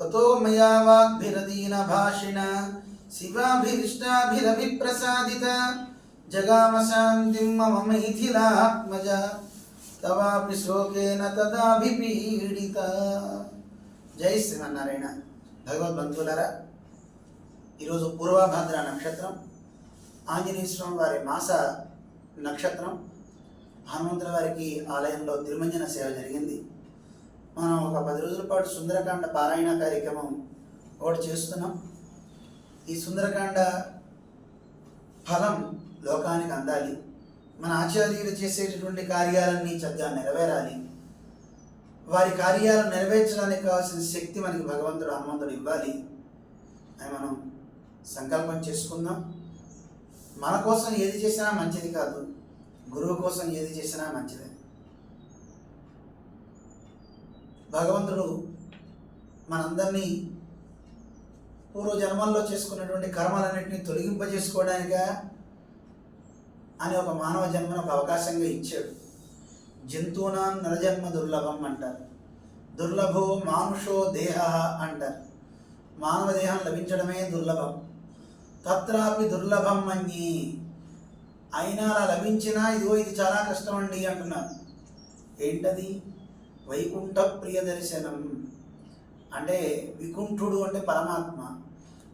ततो मया वाग्भिरदीनभाषिण शिवाभीष्टाभिरभिप्रसादित जगामशान्तिं मम मैथिलात्मज तवापि शोकेन तदाभिपीडित జై శ్రీమన్నారాయణ భగవద్బంధువులరా ఈరోజు పూర్వభాద్ర నక్షత్రం ఆంజనేయ స్వామి వారి మాస నక్షత్రం హనుమంతుల వారికి ఆలయంలో తిరుమంజన సేవ జరిగింది మనం ఒక పది రోజుల పాటు సుందరకాండ పారాయణ కార్యక్రమం ఒకటి చేస్తున్నాం. ఈ సుందరకాండ ఫలం లోకానికి అందాలి. మన ఆచార్యులు చేసేటటువంటి కార్యాలన్నీ చక్కగా నెరవేరాలి. వారి కార్యాలను నెరవేర్చడానికి కావాల్సిన శక్తి మనకి భగవంతుడు హనుమంతుడు ఇవ్వాలి అని మనం సంకల్పం చేసుకుందాం. మన కోసం ఏది చేసినా మంచిది కాదు. గురువు కోసం ఏది చేసినా మంచిదే. భగవంతుడు మనందరినీ పూర్వ జన్మల్లో చేసుకున్నటువంటి కర్మలన్నింటినీ తొలగింపజేసుకోవడానిక అని ఒక మానవ జన్మను ఒక అవకాశంగా ఇచ్చాడు. జంతువునా నరజన్మ దుర్లభం అంటారు. దుర్లభో మానుషో దేహ అంటారు. మానవ దేహం లభించడమే దుర్లభం. తత్రాపి దుర్లభం అని అయినా అలా లభించినా ఇదిగో ఇది చాలా కష్టం అండి అంటున్నారు. ఏంటది? వైకుంఠ ప్రియ దర్శనం అంటే వికుంఠుడు అంటే పరమాత్మ.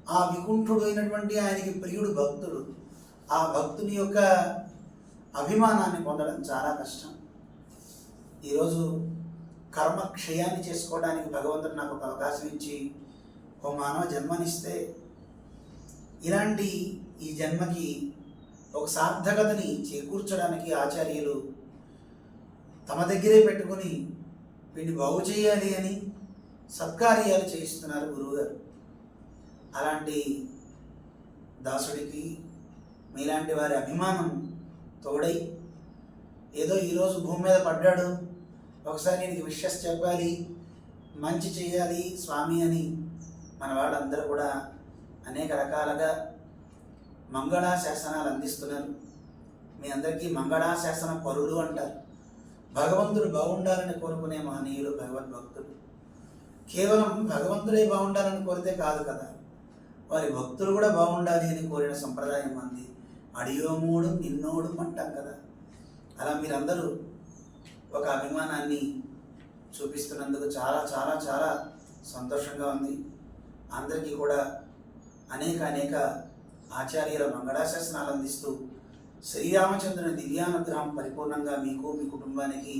ఆ వికుంఠుడు అయినటువంటి ఆయనకి ప్రియుడు భక్తుడు. ఆ భక్తుని యొక్క అభిమానాన్ని పొందడం చాలా కష్టం. ఈరోజు కర్మ క్షయాన్ని చేసుకోవడానికి భగవంతుడు నాకు ఒక అవకాశం ఇచ్చి ఓ మానవ జన్మనిస్తే ఇలాంటి ఈ జన్మకి ఒక సార్థకతని చేకూర్చడానికి ఆచార్యులు తమ దగ్గరే పెట్టుకొని వీడిని బాగు చేయాలి అని సత్కార్యాలు చేయిస్తున్నారు గురువుగారు. అలాంటి దాసుడికి మీలాంటి వారి అభిమానం తోడై ఏదో ఈరోజు భూమి మీద పడ్డాడు. ఒకసారి నేను విషస్ చెప్పాలి మంచి చేయాలి స్వామి అని మన వాళ్ళందరూ కూడా అనేక రకాలుగా మంగళాశాసనాలు అందిస్తున్నారు. మీ అందరికీ మంగళాశాసన పరులు అంటారు. భగవంతుడు బాగుండాలని కోరుకునే మహనీయులు భగవద్భక్తులు కేవలం భగవంతుడే బాగుండాలని కోరితే కాదు కదా. వారి భక్తులు కూడా బాగుండాలి అని కోరిన సంప్రదాయం మంది అడియోమూడు నిన్నోడు అంటాం కదా. అలా మీరందరూ ఒక అభిమానాన్ని చూపిస్తున్నందుకు చాలా చాలా చాలా సంతోషంగా ఉంది. అందరికీ కూడా అనేక అనేక ఆచార్యుల మంగళాశాసనాలు అందిస్తూ శ్రీరామచంద్రుని దివ్యానుగ్రహం పరిపూర్ణంగా మీకు మీ కుటుంబానికి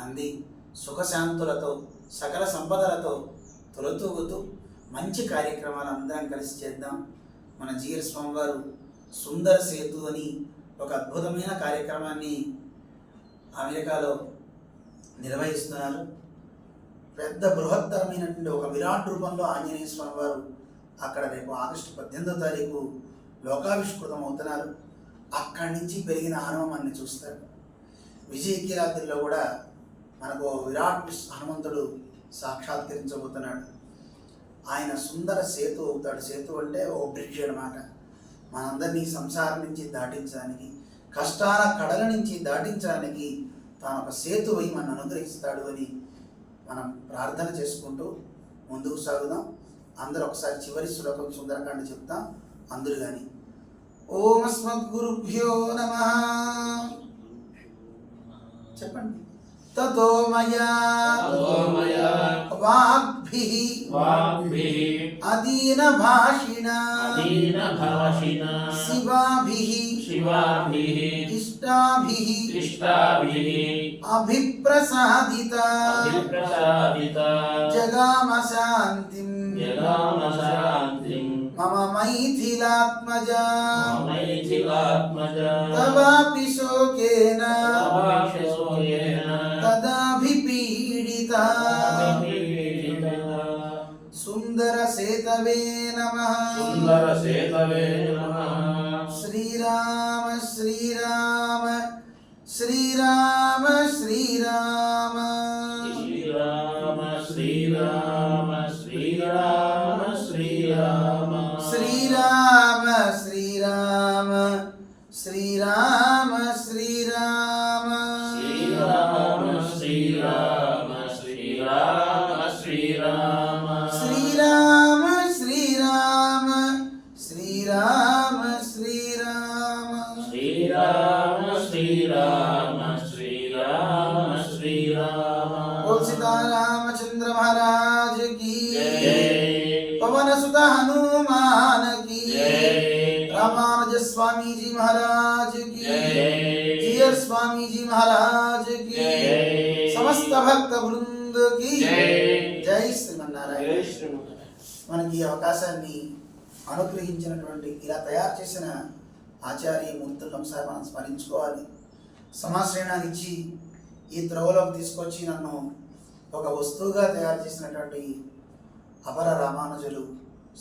అంది. సుఖశాంతులతో సకల సంపదలతో తొలతూగుతూ మంచి కార్యక్రమాలు అందరం కలిసి చేద్దాం. మన జీఎస్ స్వామి వారు సుందర సేతు అని ఒక అద్భుతమైన కార్యక్రమాన్ని అమెరికాలో నిర్వహిస్తున్నారు. పెద్ద బృహత్తరమైనటువంటి ఒక విరాట్ రూపంలో ఆంజనేయ స్వామి వారు అక్కడ రేపు ఆగస్టు పద్దెనిమిదో తారీఖు లోకావిష్కృతం అవుతున్నారు అక్కడి నుంచి పెరిగిన హనుమాన్ని చూస్తారు. విజయకిరాత్రిలో కూడా మనకు విరాట్ హనుమంతుడు సాక్షాత్కరించబోతున్నాడు. ఆయన సుందర సేతు అవుతాడు. సేతు అంటే ఓ బ్రిడ్జ్ అనమాట మనందరినీ సంసారం నుంచి దాటించడానికి కష్టాల కడల నుంచి దాటించడానికి తాను ఒక సేతువై మన అనుగ్రహిస్తాడు అని మనం ప్రార్థన చేసుకుంటూ ముందుకు సాగుదాం. అందరూ ఒకసారి చివరి శ్లోకం సుందరకాండ చెప్తాం. అందరూ కానీ ఓం అస్మద్గురుభ్యో నమ చెప్పండి తతో మయా వాగ్భి అదీన భాషిణ శివాభి ఇష్టాభి అభిప్రసాదిత జగామ శాంతిం జగామ శాంతి मम मैथिलात्मजा तवापि शोकेन तदाभि पीडिता सुन्दरसेतवे नमः। श्रीराम श्रीराम श्रीराम। श्रीराम श्रीराम श्रीराम श्रीराम श्रीराम श्रीराम श्रीराम श्रीराम श्रीराम श्रीराम श्रीराम श्रीराम श्रीराम श्रीराम बोल सीतारामचंद्र महाराज की पवन सुत हनुमान की స్వామీజీ మహారాజ్కి. డియర్ స్వామీజీ మహారాజ్ సమస్త భక్త బృంద జై. శ్రీమన్నారాయణ. మనకి ఈ అవకాశాన్ని అనుగ్రహించినటువంటి ఇలా తయారు చేసిన ఆచార్య మూర్తులను ఒకసారి మనం స్మరించుకోవాలి. సమాశ్రయణాన్ని ఇచ్చి ఈ త్రవలోకి తీసుకొచ్చి నన్ను ఒక వస్తువుగా తయారు చేసినటువంటి అపర రామానుజులు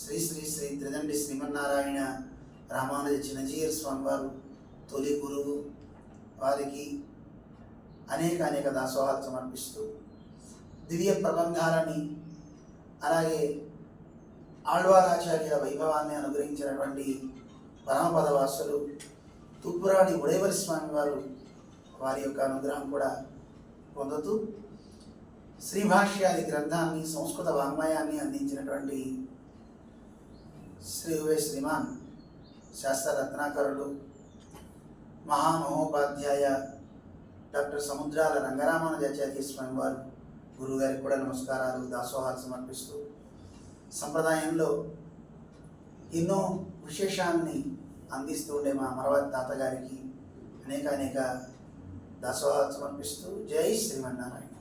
శ్రీ శ్రీ శ్రీ త్రిదండి శ్రీమన్నారాయణ రామానుజ చిన్నజీయర్ స్వామి వారు తొలి గురువు వారికి అనేక అనేక దాసోహాలు సమర్పిస్తూ దివ్య ప్రబంధాలని అలాగే ఆళ్వారాచార్య వైభవాన్ని అనుగ్రహించినటువంటి పరమపదవాసులు తూపురాడి ఉడేవరి స్వామి వారు వారి యొక్క అనుగ్రహం కూడా పొందుతూ శ్రీభాష్యాది గ్రంథాన్ని సంస్కృత వాంగ్మయాన్ని అందించినటువంటి శ్రీ ఉవే శ్రీమాన్ శాస్త్ర రత్నాకరుడు మహామహోపాధ్యాయ డాక్టర్ సముద్రాల రంగరామానుజాచార్య స్వామి వారు గురువుగారికి కూడా నమస్కారాలు దాసోహాలు సమర్పిస్తూ సంప్రదాయంలో ఎన్నో విశేషాన్ని అందిస్తూ ఉండే మా అమరవతి తాతగారికి అనేక అనేక దాసోహాలు సమర్పిస్తూ జై శ్రీమన్నారాయణ.